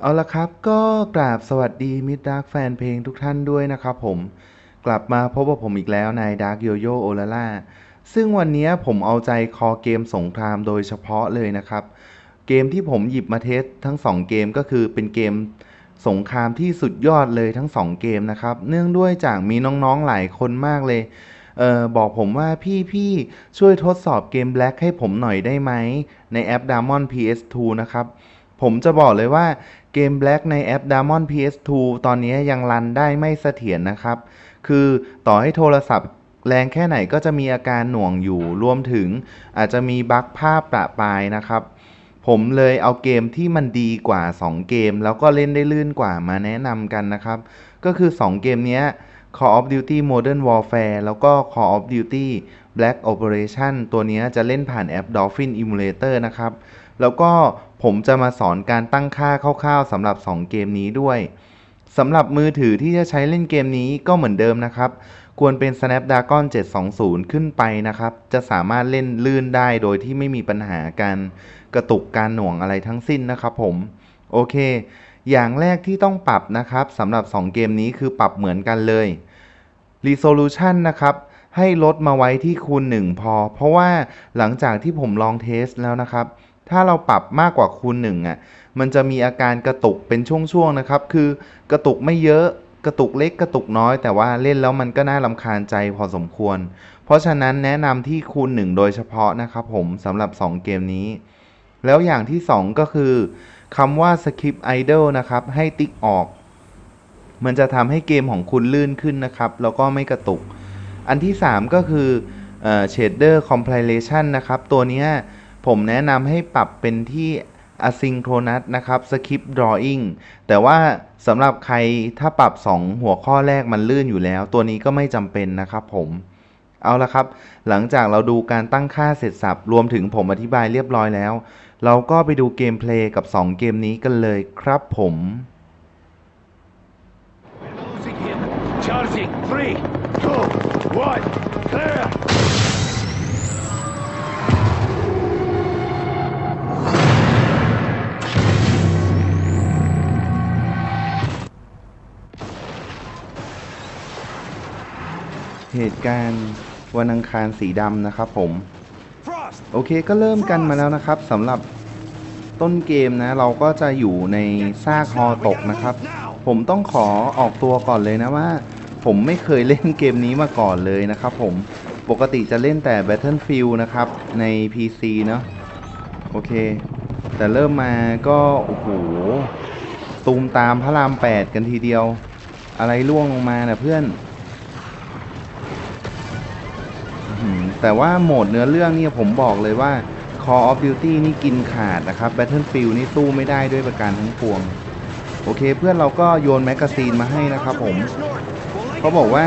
เอาละครับก็กราบสวัสดีมิตรดักแฟนเพลงทุกท่านด้วยนะครับผมกลับมาพบกับผมอีกแล้วในดักโยโยโอลาล่าซึ่งวันนี้ผมเอาใจคอเกมสงครามโดยเฉพาะเลยนะครับ เกมที่ผมหยิบมาเทสทั้ง 2 เกมก็คือเป็นเกมสงครามที่สุดยอดเลยทั้ง 2 เกมนะครับ เนื่องด้วยจากมีน้องๆหลายคนมากเลยเออบอกผมว่าพี่พี่ช่วยทดสอบเกม Black ให้ผมหน่อยได้ไหมในแอป Damon PS2 นะครับผมจะบอกเลยว่า เกม Black ในแอป Damon PS2 ตอนนี้ยังรันได้ไม่เสถียรนะครับ คือต่อให้โทรศัพท์แรงแค่ไหนก็จะมีอาการหน่วงอยู่ รวมถึงอาจจะมีบั๊กภาพประปายนะครับ ผมเลยเอาเกมที่มันดีกว่า 2 เกม แล้วก็เล่นได้ลื่นกว่ามาแนะนำกันนะครับ ก็คือ 2 เกมนี้ Call of Duty Modern Warfare แล้วก็ Call of Duty Black Operation ตัวนี้จะเล่นผ่านแอป Dolphin Emulator นะครับ แล้วก็ ผมจะมาสอนการตั้งค่าคร่าวๆสำหรับ 2 เกมนี้ด้วยสำหรับมือถือที่จะใช้เล่นเกมนี้ก็เหมือนเดิมนะครับ ควรเป็น Snapdragon 720 ขึ้นไปนะครับ จะสามารถเล่นลื่นได้โดยที่ไม่มีปัญหาการกระตุกการหน่วงอะไรทั้งสิ้นนะครับผมโอเค อย่างแรกที่ต้องปรับนะครับสำหรับ 2 เกมนี้คือปรับเหมือนกันเลย Resolution นะครับให้ลดมาไว้ที่คูณ1พอ เพราะว่าหลังจากที่ผมลองเทสแล้วนะครับ ถ้าเราปรับมากกว่าคูณ1อะมันจะมีอาการกระตุกเป็นช่วงๆนะครับ คือกระตุกไม่เยอะกระตุกเล็กกระตุกน้อยแต่ว่าเล่นแล้วมันก็น่ารำคาญใจพอสมควร เพราะฉะนั้นแนะนำที่คูณ1โดยเฉพาะนะครับผมสำหรับ 2 เกมนี้ แล้วอย่างที่ 2 ก็คือคำว่า skip idle นะครับ ให้ติ๊กออก มันจะทำให้เกมของคุณลื่นขึ้นนะครับ แล้วก็ไม่กระตุก อันที่ 3 ก็คือเอ่อ shader compilation นะครับ ตัวนี้ ผมแนะนำให้ปรับเป็นที่ asynchronous นะครับ skip drawing แต่ว่าสำหรับใครถ้าปรับ 2 หัวข้อแรกมันลื่นอยู่แล้ว ตัวนี้ก็ไม่จำเป็นนะครับผมเอาละครับ หลังจากเราดูการตั้งค่าเสร็จสับ รวมถึงผมอธิบายเรียบร้อยแล้ว เราก็ไปดูเกมเพลย์กับ 2 เกมนี้กันเลยครับผม Charging. Three, two, one. Clear. เหตุการณ์วันอังคารสีดำนะครับผม Frost. โอเคก็เริ่มกันมาแล้วนะครับสำหรับต้นเกมนะ เราก็จะอยู่ในซากฮอตกนะครับ ผมต้องขอออกตัวก่อนเลยนะว่า ผมไม่เคยเล่นเกมนี้มาก่อนเลยนะครับผมปกติจะเล่นแต่ Battlefield นะครับใน PC เนาะโอเค แต่เริ่มมาก็โอ้โหตูมตามพระราม 8 กันทีเดียว อะไรล่วงลงมานะเพื่อน แต่ว่าโหมดเนื้อเรื่องเนี่ยผมบอกเลยว่า Call of Duty นี่กินขาดนะครับ Battlefield นี่สู้ไม่ได้ด้วยประการทั้งปวง โอเคเพื่อนเราก็โยนแมกกาซีนมาให้นะครับผมเขาบอกว่า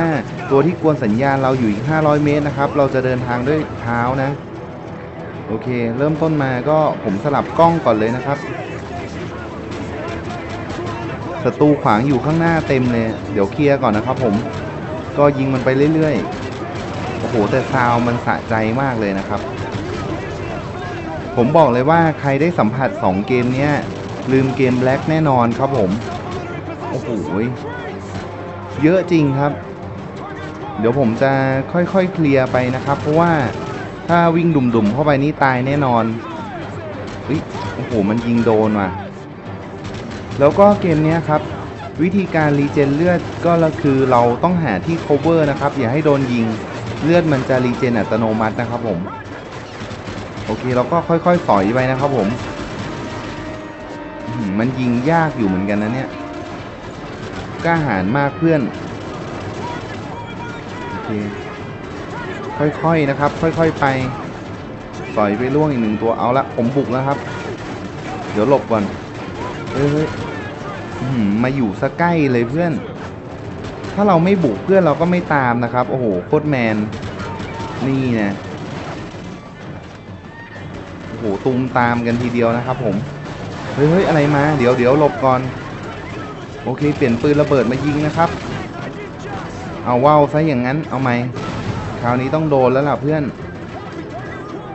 ตัวที่กวนสัญญาณเราอยู่อีก 500 เมตรนะครับ เราจะเดินทางด้วยเท้านะ โอเค เริ่มต้นมาก็ผมสลับกล้องก่อนเลยนะครับศัตรูขวางอยู่ข้างหน้าเต็มเลย เดี๋ยวเคลียร์ก่อนนะครับผม ก็ยิงมันไปเรื่อยๆ โอ้โหแต่ซาวมันสะใจมากเลยนะครับ ผมบอกเลยว่าใครได้สัมผัส 2 เกมเนี้ย ลืมเกมแบล็กแน่นอนครับผม โอ้โหเยอะจริงครับ เดี๋ยวผมจะค่อยๆเคลียร์ไปนะครับ เพราะว่าถ้าวิ่งดุ่มๆเข้าไปนี่ตายแน่นอนเฮ้ยโอ้โหมันยิงโดนว่ะ แล้วก็เกมนี้ครับวิธีการรีเจนเลือดก็คือเราต้องหาที่ cover นะครับ อย่าให้โดนยิง เลือดมันจะรีเจนอัตโนมัตินะครับผม โอเคเราก็ค่อยๆสอยไปนะครับผม มันยิงยากอยู่เหมือนกันนะเนี่ยกล้าหาญมากเพื่อน โอเค ค่อยๆนะครับ ค่อยๆไปสอยไปล่วงอีกหนึ่งตัวเอาละผมบุกแล้วครับ เดี๋ยวหลบก่อนเฮ้ยมาอยู่ซะใกล้เลยเพื่อน ถ้าเราไม่บุกเพื่อนเราก็ไม่ตามนะครับ โอ้โหโคตรแมน นี่นะโอ้โหตูมตามกันทีเดียวนะครับ ผมเฮ้ยเฮ้ยอะไรมา เดี๋ยวเดี๋ยวหลบก่อน โอเค เปลี่ยนปืนระเบิดมายิงนะครับ เอาว่าวซะอย่างนั้น เอาไหมคราวนี้ต้องโดนแล้วล่ะเพื่อน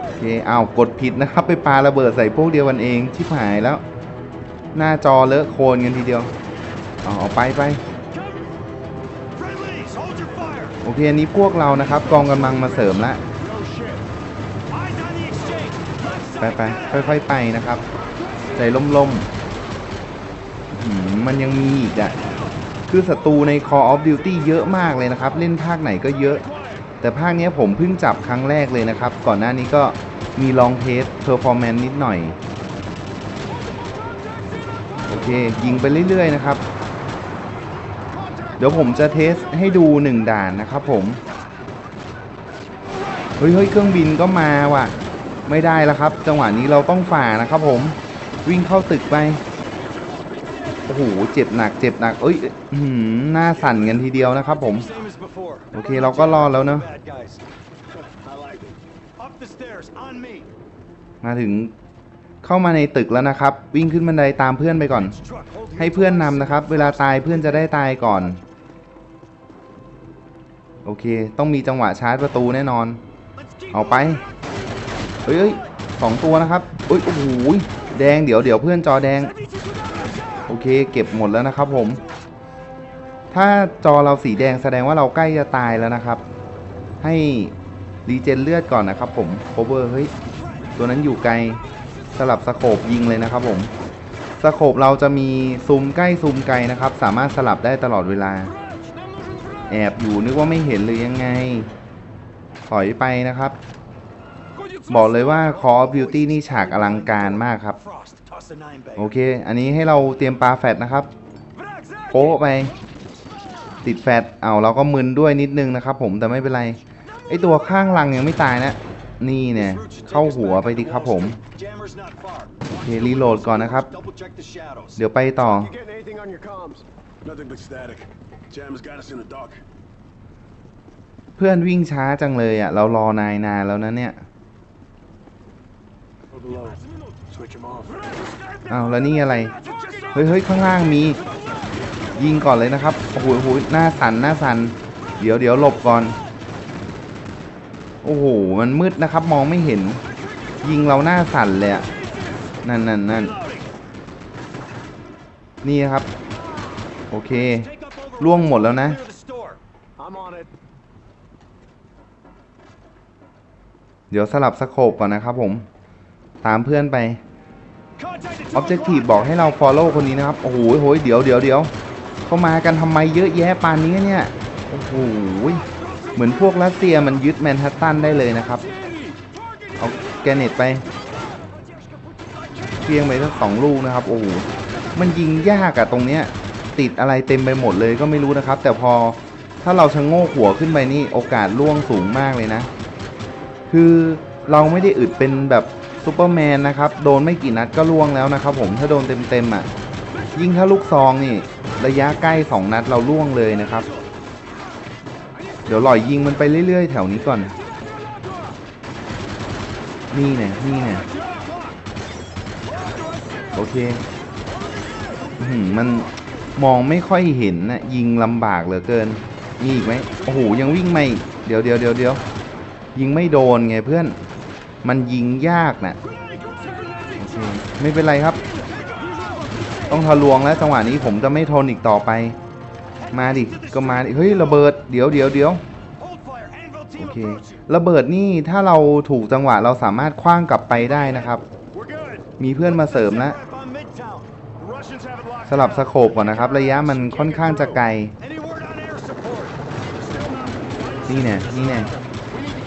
โอเคเอาวกดผิดนะครับ ไปปาระเบิดใส่พวกเดียวกันเอง ชิบหายแล้ว หน้าจอเลอะโคลนกันทีเดียว เอาเอาไปไป โอเค อันนี้พวกเรานะครับ กองกำลังมาเสริมละไปไปค่อยๆ ไปนะครับใจล่มๆมันยังมีอีกอะคือศัตรูใน Call of Duty เยอะมากเลยนะครับ เล่นภาคไหนก็เยอะ แต่ภาคเนี้ยผมเพิ่งจับครั้งแรกเลยนะครับ ก่อนหน้านี้ก็มีลองเทสเพอร์ฟอร์แมนซ์นิดหน่อย โอเค ยิงไปเรื่อยๆนะครับ เดี๋ยวผมจะเทสให้ดูหนึ่งด่านนะครับผมเฮ้ยเฮ้ยเครื่องบินก็มาว่ะ ไม่ได้แล้วครับ จังหวะนี้เราต้องฝ่านะครับผมวิ่งเข้าตึกไปโอ้โหเจ็บหนักเจ็บหนักเอ้ยหือหน้าสั่นกันทีเดียวนะครับผม โอเคเราก็รอดแล้วเนอะมาถึง เข้ามาในตึกแล้วนะครับ วิ่งขึ้นบันไดตามเพื่อนไปก่อน ให้เพื่อนนำนะครับ เวลาตายเพื่อนจะได้ตายก่อน โอเค ต้องมีจังหวะชาร์จประตูแน่นอน เอาไปเฮ้ยสองตัวนะครับเอ้ยโอ้โหยแดงเดี๋ยวเดี๋ยวเพื่อนจอแดง โอเค เก็บหมดแล้วนะครับผม ถ้าจอเราสีแดงแสดงว่าเราใกล้จะตายแล้วนะครับ ให้รีเจนเลือดก่อนนะครับผมโคเวอร์เฮ้ยตัวนั้นอยู่ไกล สลับสโคบยิงเลยนะครับผมสโคบเราจะมีซูมใกล้ซูมไกลนะครับ สามารถสลับได้ตลอดเวลา แอบอยู่นึกว่าไม่เห็นหรือยังไง ถอยไปนะครับ บอกเลยว่า Call of Duty นี่ฉากอลังการมากครับ โอเค อันนี้ให้เราเตรียมปลาแฟดนะครับโป๊ไป ติดแฟดเอาเราก็มึนด้วยนิดนึงนะครับผมแต่ไม่เป็นไรไอตัวข้างลังยังไม่ตายนะ นี่เนี่ยเข้าหัวไปดิครับผม Jammer's not far. โอเครีโหลดก่อนนะครับ Double check the shadows. เดี๋ยวไปต่อ You getting anything on your comms? Nothing but static. Jam's got us in the dark. เพื่อนวิ่งช้าจังเลยอะ เรารอนายนานแล้วนะเนี่ย Overload. Switch him off. อ้าวแล้วนี่อะไร เฮ้ยเฮ้ยข้างล่างมี ยิงก่อนเลยนะครับ โอ้โหโอ้โหหน้าสันหน้าสัน เดี๋ยวเดี๋ยวหลบก่อน โอ้โห มันมืดนะครับ มองไม่เห็น ยิงเราหน้าสั่นเลยอะนั่นนั่นนั่นนี่ครับ โอเค Take up over ล่วงหมดแล้วนะ clear the store. I'm on it. เดี๋ยวสลับสโคปก่อนนะครับผม ตามเพื่อนไป Contact at two Objective o'clock. บอกให้เรา follow คนนี้นะครับ โอ้โหโหยเดี๋ยวเดี๋ยวเดี๋ยว เข้ามากันทำไมเยอะแยะปานนี้เนี่ย โอ้โห เหมือนพวกรัสเซียมันยึดแมนฮัตตันได้เลยนะครับ เอาแกเน็ตไปเพียงไปทั้งสองลูกนะครับ โอ้โหมันยิงยากอะตรงเนี้ย ติดอะไรเต็มไปหมดเลยก็ไม่รู้นะครับ แต่พอถ้าเราชะโงกหัวขึ้นไปนี่โอกาสล่วงสูงมากเลยนะ คือเราไม่ได้อึดเป็นแบบซูเปอร์แมนนะครับ โดนไม่กี่นัดก็ล่วงแล้วนะครับผมถ้าโดนเต็มๆอะ ยิ่งถ้าลูกซองนี่ ระยะใกล้ 2 นัดเราล่วงเลยนะครับ เดี๋ยวหล่อยยิงมันไปเรื่อย ๆ แถวนี้ก่อน นี่เนี่ยนี่เนี่ยโอเคมันมองไม่ค่อยเห็นนะยิงลำบากเหลือเกิน มีอีกไหมโอ้โหยังวิ่งไม่ เดี๋ยวเดี๋ยวเดี๋ยวเดี๋ยวยิงไม่โดนไงเพื่อน มันยิงยากนะโอเคไม่เป็นไรครับ ต้องทะลวงแล้วจังหวะนี้ผมจะไม่ทนอีกต่อไป มาดิ ก็มาดิ เฮ้ยระเบิด เดี๋ยวเดี๋ยวเดี๋ยวโอเค ระเบิดนี่ถ้าเราถูกจังหวะเราสามารถคว้างกลับไปได้นะครับ มีเพื่อนมาเสริมแล้วสลับสโคปก่อนนะครับ ระยะมันค่อนข้างจะไกล นี่แน่นี่แน่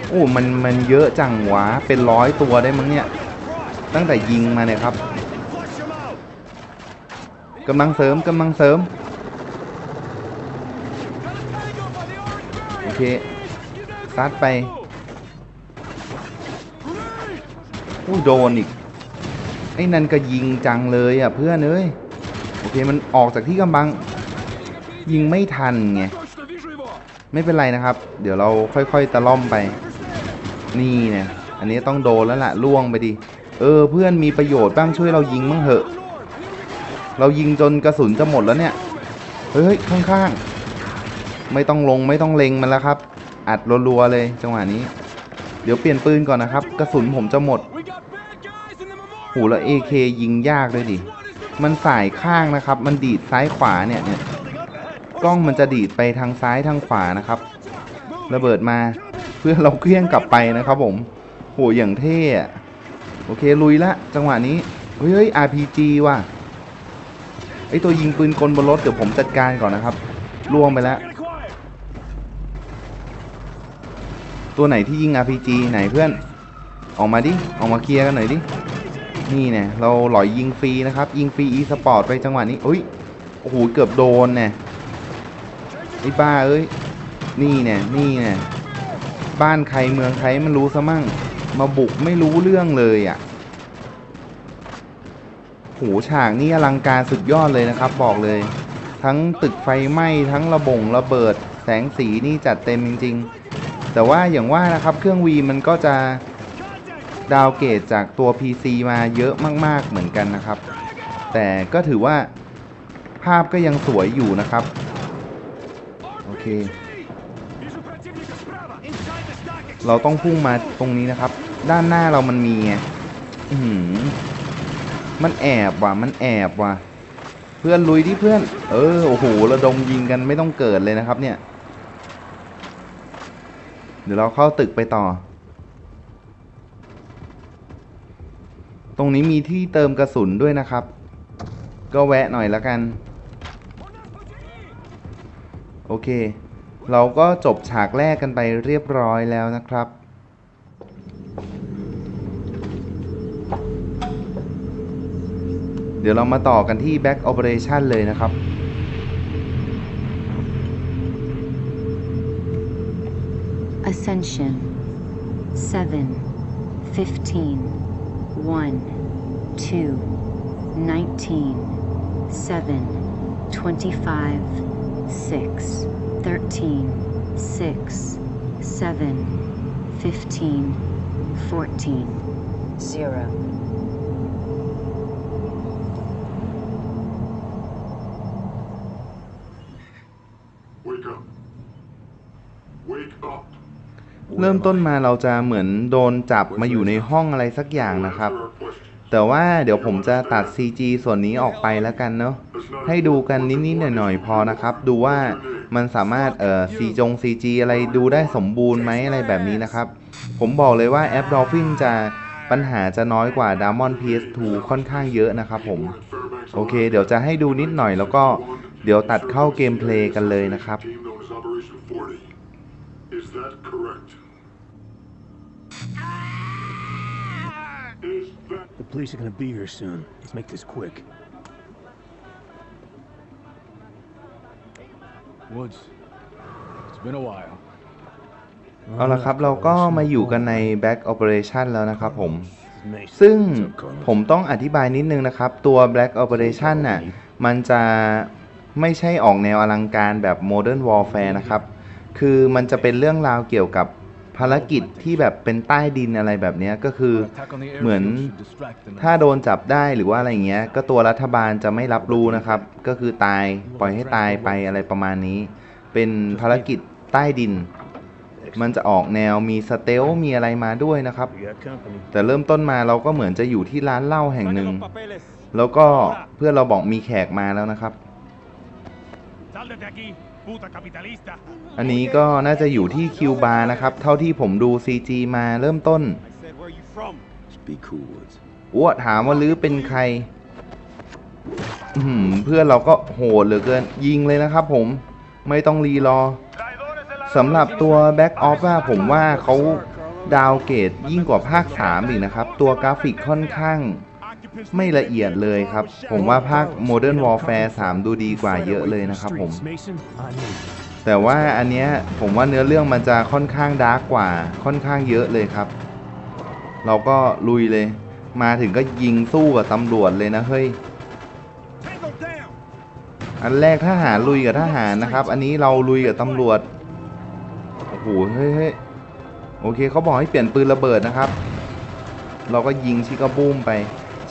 โอ้มันมันเยอะจังหวะเป็นร้อยตัวได้มั้งเนี่ย ตั้งแต่ยิงมาเนี่ยครับกำลังเสริมกำลังเสริม โอ เคซัดไปอู้โดนอีก ไอ้นั่นก็ยิงจังเลยอะเพื่อนเอ้ย โอเคมันออกจากที่กำบัง ยิงไม่ทันไง ไม่เป็นไรนะครับ เดี๋ยวเราค่อยๆตะล่อมไป นี่เนี่ยอันนี้ต้องโดนแล้วล่ะล่วงไปดิ เออเพื่อนมีประโยชน์บ้างช่วยเรายิงบ้างเหอะ เรายิงจนกระสุนจะหมดแล้วเนี่ย เฮ้ยข้างๆ ไม่ต้องลงไม่ต้องเล็งมันแล้วครับ อัดรัวๆเลยจังหวะนี้ เดี๋ยวเปลี่ยนปืนก่อนนะครับ กระสุนผมจะหมดหูแล้ว AK ยิงยากเลยดิ มันสายข้างนะครับ มันดีดซ้ายขวาเนี่ยเนี่ยกล้องมันจะดีดไปทางซ้ายทางขวานะครับระเบิดมาเพื่อเราเคลื่อนกลับไปนะครับผมโหอย่างเท่อะโอเคลุยละจังหวะนี้เฮ้ยเฮ้ย RPG ว่ะไอตัวยิงปืนกลบนรถเดี๋ยวผมจัดการก่อนนะครับล่วงไปแล้ว Get it quiet. ตัวไหนที่ยิง RPG ไหนเพื่อน ออกมาดิ ออกมาเคลียร์กันหน่อยดิ นี่เนี่ยเราหลอยยิงฟรีนะครับ ยิงฟรี e สปอร์ตไปจังหวะนี้อุ้ย โอ้โห เกือบโดนเนี่ยไอ้บ้าเอ้ย นี่เนี่ยนี่เนี่ยบ้านใครเมืองใครมันรู้ซะมั่ง มาบุกไม่รู้เรื่องเลยอะ่ะโหฉากนี่อลังการสุดยอดเลยนะครับ บอกเลย ทั้งตึกไฟไหม้ทั้งระบงระเบิด แสงสีนี่จัดเต็มจริง ๆ แต่ว่าอย่างว่านะครับเครื่อง V มันก็จะดาวเกตจากตัว PC มาเยอะมาก ๆ เหมือนกันนะครับ แต่ก็ถือว่าภาพก็ยังสวยอยู่นะครับ โอเค เราต้องพุ่งมาตรงนี้นะครับ ด้านหน้าเรามันมีอืมมันแอบว่ะ มันแอบว่ะ เพื่อนลุยที่เพื่อน เออ โอ้โห ระดมยิงกันไม่ต้องเกิดเลยนะครับเนี่ย เดี๋ยวเราเข้าตึกไปต่อ ตรงนี้มีที่เติมกระสุนด้วยนะครับ ก็แวะหน่อยละกัน โอเค เราก็จบฉากแรกกันไปเรียบร้อยแล้วนะครับเดี๋ยวเรามาต่อกันที่ Back Operation เลยนะครับ Ascension. 7 15 1 2 19 7 25 6 13 6 7 15 14 0 ริ่มต้นมาเราจะเหมือนโดนจับมาอยู่ในห้องอะไรสักอย่างนะครับ แต่ว่าเดี๋ยวผมจะตัด CG ส่วนนี้ออกไปแล้วกันเนาะให้ดูกันนิดๆหน่อยๆพอนะครับ ดูว่ามันสามารถเอ่อซีจง CG อะไรดูได้สมบูรณ์ไหมอะไรแบบนี้นะครับ ผมบอกเลยว่าแอป Dolphin จะปัญหาจะน้อยกว่า d a m o n PS2 ค่อนข้างเยอะนะครับผม โอเค เดี๋ยวจะให้ดูนิดหน่อยแล้วก็เดี๋ยวตัดเข้าเกมเพลย์กันเลยนะครับ police are gonna be here soon. Let's make this quick. Woods, it's been a while. เอาละครับ เราก็มาอยู่กันใน Back Operation แล้วนะครับผม This is Mason. ซึ่ง What's up, Carlos? ผมต้องอธิบายนิดนึงนะครับ ตัว Black Operation น่ะ มันจะไม่ใช่ออกแนวอลังการแบบ Modern Warfare นะครับ คือมันจะเป็นเรื่องราวเกี่ยวกับ ภารกิจที่แบบเป็นใต้ดินอะไรแบบเนี้ยก็คือ Attack on the เหมือน airfield should distract them. ถ้าโดนจับได้หรือว่าอะไรเงี้ย ก็ตัวรัฐบาลจะไม่รับรู้นะครับ ก็คือตายปล่อยให้ตายไปอะไรประมาณนี้ เป็นภารกิจใต้ดิน มันจะออกแนวมีสเตลมีอะไรมาด้วยนะครับ We got company. แต่เริ่มต้นมาเราก็เหมือนจะอยู่ที่ร้านเหล้าแห่งหนึ่ง Saquen los papeles. แล้วก็เพื่อนเราบอกมีแขกมาแล้วนะครับ Sal de aquí, puta capitalista. อันนี้ก็น่าจะอยู่ที่คิวบาร์นะครับ เท่าที่ผมดู CG มาเริ่มต้น I said, where you from? Just be cool, Woods. อ้วถามว่าลือเป็นใครอื้อหือเพื่อนเราก็โหดเหลือเกิน ยิงเลยนะครับผมไม่ต้องรีรอสำหรับตัว Back Off ว่าผมว่าเขาดาวน์เกรดยิ่งกว่าภาค 3 อีกนะครับ ตัวกราฟิกค่อนข้าง Occupants ไม่ละเอียดเลยครับ ผมว่าภาค Modern Warfare 3 ดูดีกว่าเยอะเลยนะครับผม แต่ว่าอันเนี้ยผมว่าเนื้อเรื่องมันจะค่อนข้างดาร์กกว่าค่อนข้างเยอะเลยครับ เราก็ลุยเลย มาถึงก็ยิงสู้กับตำรวจเลยนะเฮ้ยอันแรกทหารลุยกับทหารนะครับ อันนี้เราลุยกับตำรวจโอ้โหเฮ้ยเฮ้ยโอเคเขาบอกให้เปลี่ยนปืนระเบิดนะครับ เราก็ยิงชิกาบูมไป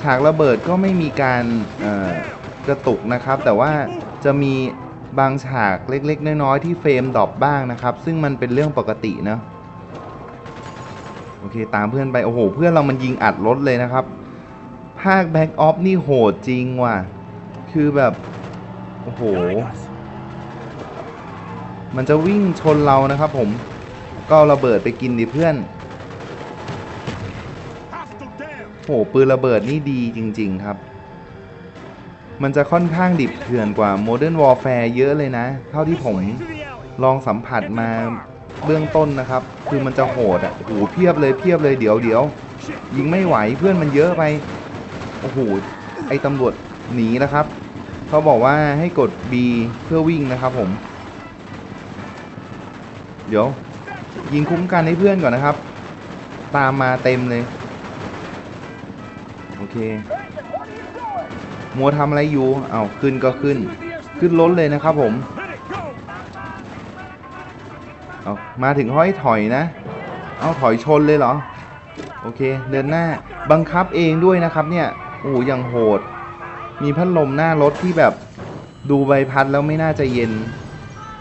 ฉากระเบิดก็ไม่มีการกระตุกนะครับ แต่ว่าจะมีบางฉากเล็กๆ น้อยๆ ที่เฟรมดรอปบ้างนะครับ ซึ่งมันเป็นเรื่องปกติเนะโอเคตามเพื่อนไป โอ้โห เพื่อนเรามันยิงอัดรถเลยนะครับ ภาคแบ็กออฟนี่โหดจริงว่ะ คือแบบ โอ้โห มันจะวิ่งชนเรานะครับผมก็ระเบิดไปกินดิเพื่อน โหปืนระเบิดนี่ดีจริง ๆ ครับ มันจะค่อนข้างดิบเถื่อนกว่า Modern Warfare เยอะเลยนะ เท่าที่ผมลองสัมผัสมาเบื้องต้นนะครับ คือมันจะโหดอะโอ้โหเพียบเลยเพียบเลยเดี๋ยวเดี๋ยวยิงไม่ไหวเพื่อนมันเยอะไป โอ้โห ไอตำรวจหนีแล้วครับ เขาบอกว่าให้กด B เพื่อวิ่งนะครับผม เดี๋ยว ยิงคุ้มกันให้เพื่อนก่อนนะครับ ตามมาเต็มเลย โอเคมัวทำอะไรอยู่เอาขึ้นก็ขึ้น ขึ้นล้นเลยนะครับผมเอามาถึงห้อยถอยนะ เอาถอยชนเลยเหรอ โอเค เดินหน้าบังคับเองด้วยนะครับเนี่ยโอ้ยังโหด มีพัดลมหน้ารถที่แบบดูใบพัดแล้วไม่น่าจะเย็น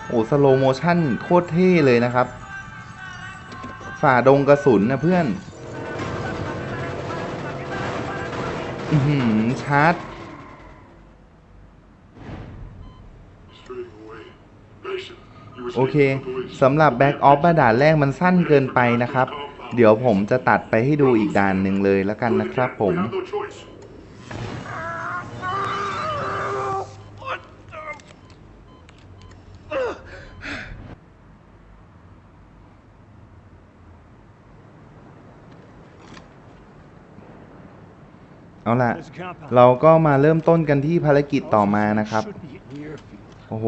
โอ้สโลโมชั่นโคตรเท่เลยนะครับ ฝ่าดงกระสุนนะเพื่อน อืมชาร์จโอเคสำหรับแบ็กออฟด่านแรกมันสั้นเกินไปนะครับ เดี๋ยวผมจะตัดไปให้ดูอีกด่านหนึ่งเลยแล้วกันนะครับผม เอาล่ะ There's a compound. เราก็มาเริ่มต้นกันที่ภารกิจต่อมานะครับ Should be in the airfield. โอ้โห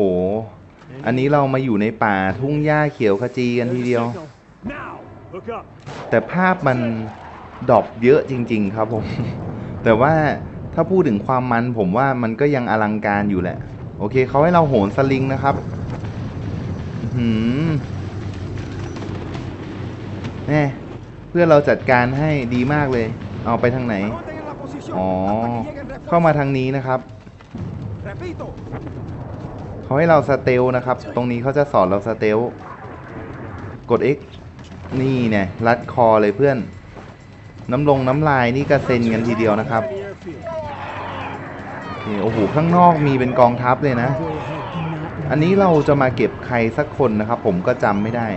อันนี้เรามาอยู่ในป่าทุ่งหญ้าเขียวขจีกันทีเดียว Signal. Now, look up. แต่ภาพมันดรอปเยอะจริง ๆ ครับผม แต่ว่าถ้าพูดถึงความมันผมว่ามันก็ยังอลังการอยู่แหละ โอเคเขาให้เราโหนสลิงนะครับอื้อหืมแน่เพื่อนเราจัดการให้ดีมากเลย เอาไปทางไหน อ๋อ เข้ามาทางนี้นะครับเขาให้เราสเตลนะครับ ตรงนี้เขาจะสอนเราสเตลกด X นี่เนี่ยรัดคอเลยเพื่อน น้ำลงน้ำลายนี่กระเซ็นกันทีเดียวนะครับโอ้โหข้างนอกมีเป็นกองทัพเลยนะ อันนี้เราจะมาเก็บใครสักคนนะครับ ผมก็จำไม่ได้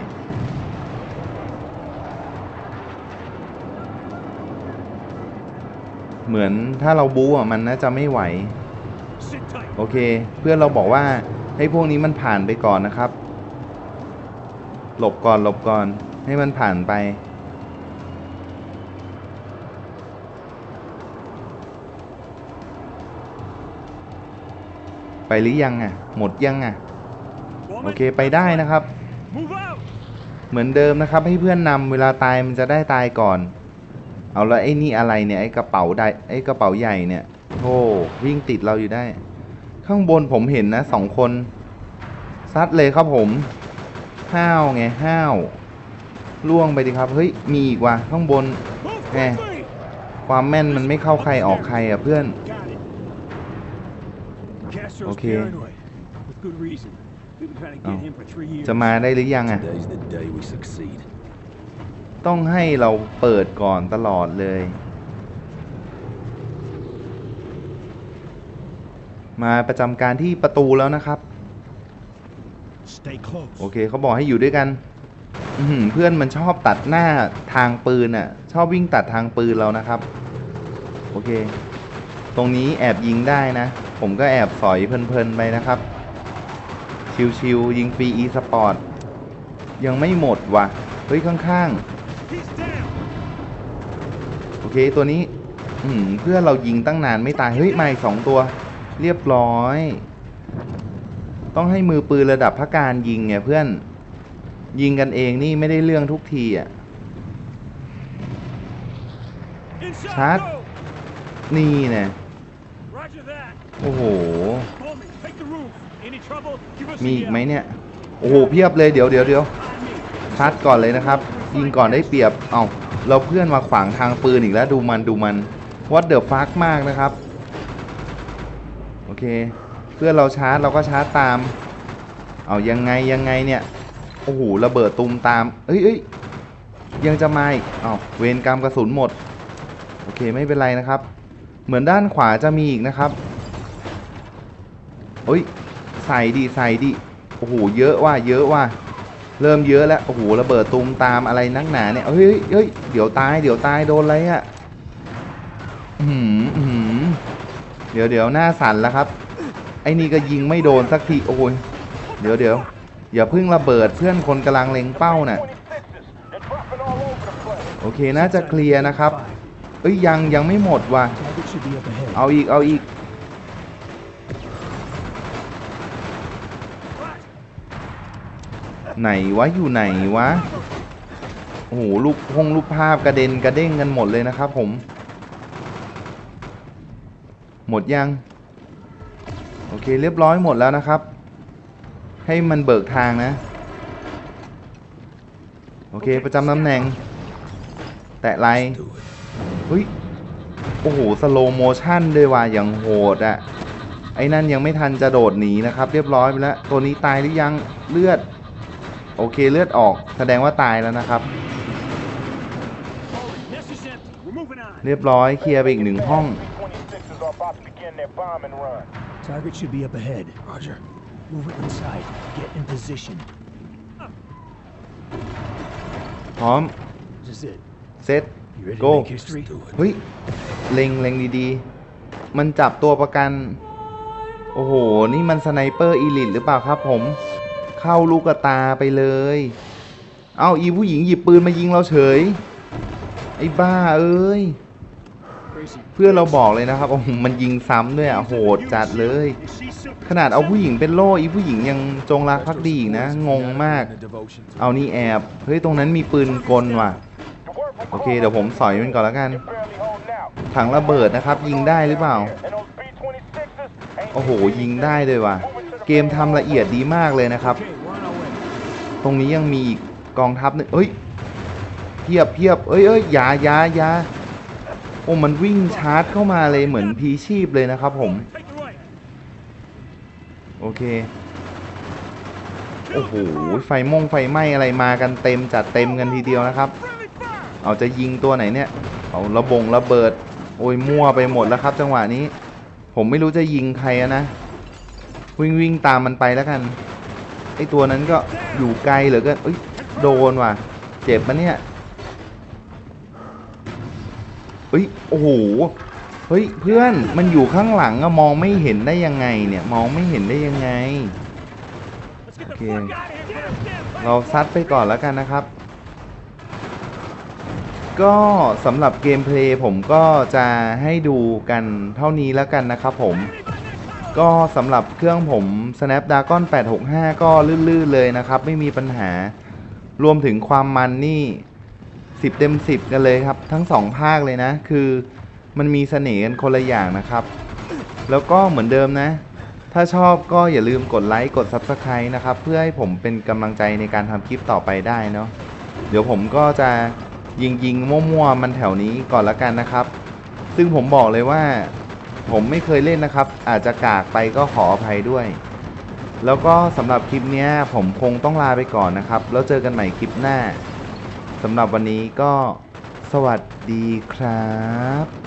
เหมือนถ้าเราบู๊อะมันน่าจะไม่ไหว โอเค เพื่อนเราบอกว่าให้พวกนี้มันผ่านไปก่อนนะครับ หลบก่อนหลบก่อน ให้มันผ่านไป ไปหรือยังอะ หมดยังอะ โอเคไปได้นะครับ เหมือนเดิมนะครับ ให้เพื่อนนำเวลาตายมันจะได้ตายก่อน เอาแล้วไอ้นี่อะไรเนี่ยไอ้กระเป๋าได้ไอ้กระเป๋าใหญ่เนี่ยโอ้วิ่งติดเราอยู่ได้ ข้างบนผมเห็นนะสองคนซัดเลยครับผมห้าวไงห้าวล่วงไปดิครับเฮ้ยมีอีกว่ะข้างบน Move Eh. quickly. ความแม่นมันไม่เข้าใครออกใครอะเพื่อน Got it. Castro's Okay. paranoid. With good reason. We've been trying to get Oh. him for three years. จะมาได้หรือยังอะ ต้องให้เราเปิดก่อนตลอดเลย มาประจำการที่ประตูแล้วนะครับ Stay close. โอเคเขาบอกให้อยู่ด้วยกันอื้อหือเพื่อนมันชอบตัดหน้าทางปืนอะ ชอบวิ่งตัดทางปืนเรานะครับ โอเค ตรงนี้แอบยิงได้นะ ผมก็แอบสอยเพลินๆไปนะครับ ชิวๆยิงฟรีอีสปอร์ตยังไม่หมดว่ะ เฮ้ยข้าง He's down. ๆโอ เคตัวนี้อืมเพื่อเรายิงตั้งนานไม่ตาย เฮ้ยมาอีกสองตัว เรียบร้อย ต้องให้มือปืนระดับพระการยิงไงเพื่อน ยิงกันเองนี่ไม่ได้เรื่องทุกทีอะ Inside. Chad. Go. นี่เนี่ยโอ้โห มีอีกไหมเนี่ย โอ้โห เพียบเลย เดี๋ยวเดี๋ยวเดี๋ยว On me. ชัดก่อนเลยนะครับ ยิงก่อนได้เปรียบ เอา เราเพื่อนมาขวางทางปืนอีกแล้วดูมันดูมันวัดเดอะฟักมากนะครับ โอเค เพื่อนเราชาร์จเราก็ชาร์จตาม เอายังไงยังไงเนี่ยโอ้โหระเบิดตุมตามเอ้ยเอ้ยยังจะมาอีกเอาเวรกรรมกระสุนหมด โอเคไม่เป็นไรนะครับ เหมือนด้านขวาจะมีอีกนะครับอ้ยใส่ดิใส่ดิโอ้โหเยอะว่ะเยอะว่ะ เริ่มเยอะแล้ว โอ้โห ระเบิดตูมตามอะไรนักหนาเนี่ย เฮ้ยเฮ้ยเดี๋ยวตาย เดี๋ยวตาย โดนอะไรอะ่ะหืมหือเดี๋ยวเดี๋ยวหน้าสั่นแล้วครับ ไอ้นี่ก็ยิงไม่โดนสักที โอ้ย เดี๋ยวเดี๋ยวอย่าเพิ่งระเบิดเพื่อนคนกำลังเล็งเป้าน่ะ โอเค น่าจะเคลียร์นะครับ เอ้ย ยังยังไม่หมดว่ะ เอาอีก เอาอีก ไหนวะอยู่ไหนวะโอ้โหลูกพงลูกภาพกระเด็นกระเด้งกันหมดเลยนะครับผม หมดยัง โอเคเรียบร้อยหมดแล้วนะครับ ให้มันเบิกทางนะ โอเคประจำตำแหน่ง แตะไลน์เฮ้ยโอ้โหสโลโมชั่นด้วยว่ะอย่างโหดอะไอ้นั่นยังไม่ทันจะโดดหนีนะครับ เรียบร้อยไปแล้ว ตัวนี้ตายหรือยังเลือด โอเคเลือดออกแสดงว่าตายแล้วนะครับ Nest is empty. We're moving on. เรียบร้อยเคลียร์ไปอีกหนึ่งห้อง 26s are about to begin their bomb and run. Target should be up ahead. Roger. Move it inside. Get in position. พร้อม This is it. เซ็ต You ready to Go. make history? เฮ้ย เล็งเล็งดีๆ มันจับตัวประกัน โอ้โห นี่มันสไนเปอร์อีลิทหรือเปล่าครับผม เข้าลูกตาไปเลย เอาอีผู้หญิงหยิบปืนมายิงเราเฉย ไอ้บ้าเอ้ย เพื่อนเราบอกเลยนะครับโอ้โหมันยิงซ้ำด้วยอะโหดจัดเลย ขนาดเอาผู้หญิงเป็นโล่อีผู้หญิงยังจงรักภักดีอีกนะ งงมาก เอานี่แอบ เฮ้ย ตรงนั้นมีปืนกลว่ะ โอเค เดี๋ยวผมสอยมันก่อนแล้วกัน ถังระเบิดนะครับ ยิงได้หรือเปล่า โอ้โห ยิงได้เลยว่ะ เกมทำละเอียดดีมากเลยนะครับ ตรงนี้ยังมีอีกกองทัพนึงเอ้ยเพียบเพียบเอ้ยเอ้ยยายายาโอ้มันวิ่งชาร์จเข้ามาเลยเหมือนพีชีพเลยนะครับผม โอเค โอ้โห ไฟมงไฟไหม้อะไรมากันเต็มจัดเต็มกันทีเดียวนะครับ เอาจะยิงตัวไหนเนี่ย เอาระบงระเบิด โอ้ยมั่วไปหมดแล้วครับ จังหวะนี้ ผมไม่รู้จะยิงใครนะ วิ่งวิ่งตามมันไปแล้วกันไอตัวนั้นก็อยู่ไกลเหลือเกินเอ้ยโดนว่ะ เจ็บปะเนี่ยเฮ้ยโอ้โหเฮ้ยเพื่อนมันอยู่ข้างหลังอะมองไม่เห็นได้ยังไงเนี่ยมองไม่เห็นได้ยังไง Let's get the Okay. fuck out of here. Get him, get him. เราซัดไปก่อนแล้วกันนะครับ ก็สำหรับเกมเพลย์ผมก็จะให้ดูกันเท่านี้แล้วกันนะครับผม ก็สำหรับเครื่องผม Snapdragon 865 ก็ลื่นๆเลยนะครับ ไม่มีปัญหารวมถึงความมันนี่ 10 เต็ม 10 กันเลยครับ ทั้งสองภาคเลยนะ คือมันมีเสน่ห์กันคนละอย่างนะครับ แล้วก็เหมือนเดิมนะ ถ้าชอบก็อย่าลืมกดไลค์กด Subscribe นะครับ เพื่อให้ผมเป็นกำลังใจในการทำคลิปต่อไปได้เนาะเดี๋ยวผมก็จะยิงยิงๆมั่วๆมันแถวนี้ก่อนละกันนะครับ ซึ่งผมบอกเลยว่า ผมไม่เคยเล่นนะครับ อาจจะกากไปก็ขออภัยด้วย แล้วก็สำหรับคลิปนี้ผมคงต้องลาไปก่อนนะครับ แล้วเจอกันใหม่คลิปหน้าสำหรับวันนี้ก็สวัสดีครับ